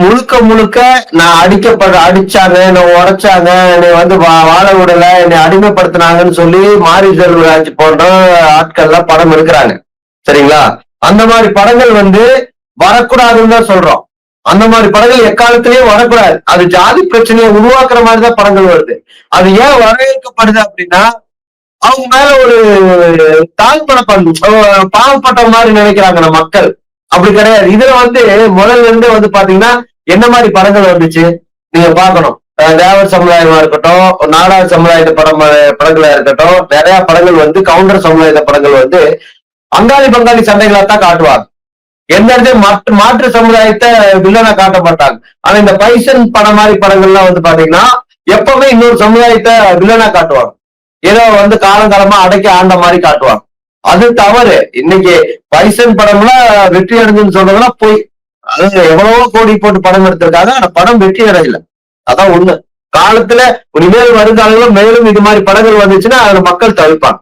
முழுக்க முழுக்க நான் அடிக்கப்பட அடிச்சாங்க என்னை உடைச்சாங்க என்னை வந்து வா- வாழ விடல என்னை அடிமைப்படுத்தினாங்கன்னு சொல்லி மாரி செல்வராஜ் போன்ற ஆட்கள்லாம் படம் எடுக்கிறாங்க. சரிங்களா? அந்த மாதிரி படங்கள் வந்து வரக்கூடாதுன்னு தான் சொல்றோம். அந்த மாதிரி படங்கள் எக்காலத்திலயும் வரக்கூடாது. அது ஜாதி பிரச்சனையை உருவாக்குற மாதிரி தான் படங்கள் வருது. அது ஏன் வரவேற்கப்படுது அப்படின்னா அவங்க மேல ஒரு தாழ்பட பண்பு பாவப்பட்ட மாதிரி நினைக்கிறாங்க மக்கள். அப்படி கிடையாது. இதுல வந்து முதல்ல இருந்து வந்து பாத்தீங்கன்னா என்ன மாதிரி படங்கள் வந்துச்சு? நீங்க பார்க்கணும். தேவர் சமுதாயமா இருக்கட்டும் நாடார் சமுதாயத்தை படம் படங்களா இருக்கட்டும் நிறைய படங்கள் வந்து கவுண்டர் சமுதாயத்த படங்கள் வந்து அங்காளி பங்காளி சண்டைகளா தான் காட்டுவாங்க. எந்த இடத்தையும் மாற்று மாற்று சமுதாயத்தை வில்லனா காட்ட மாட்டாங்க ஆனா இந்த பைசன் படம் மாதிரி படங்கள்லாம் வந்து பாத்தீங்கன்னா எப்பவுமே இன்னொரு சமுதாயத்தை வில்லனா காட்டுவாங்க. ஏதோ வந்து காலங்காலமா அடக்கி ஆண்ட மாதிரி காட்டுவாங்க. அது தவறு. இன்னைக்கு பைசன் படம்லாம் வெற்றி அடைஞ்சுன்னு சொல்றதெல்லாம் போய். அது எவ்வளவோ கோடி போட்டு படம் எடுத்திருக்காங்க ஆனா படம் வெற்றி அடையல. அதான் ஒண்ணு காலத்துல இனிமேல் வருங்காலங்களில் மேலும் இது மாதிரி படங்கள் வந்துச்சுன்னா அதுல மக்கள் தவிர்ப்பாங்க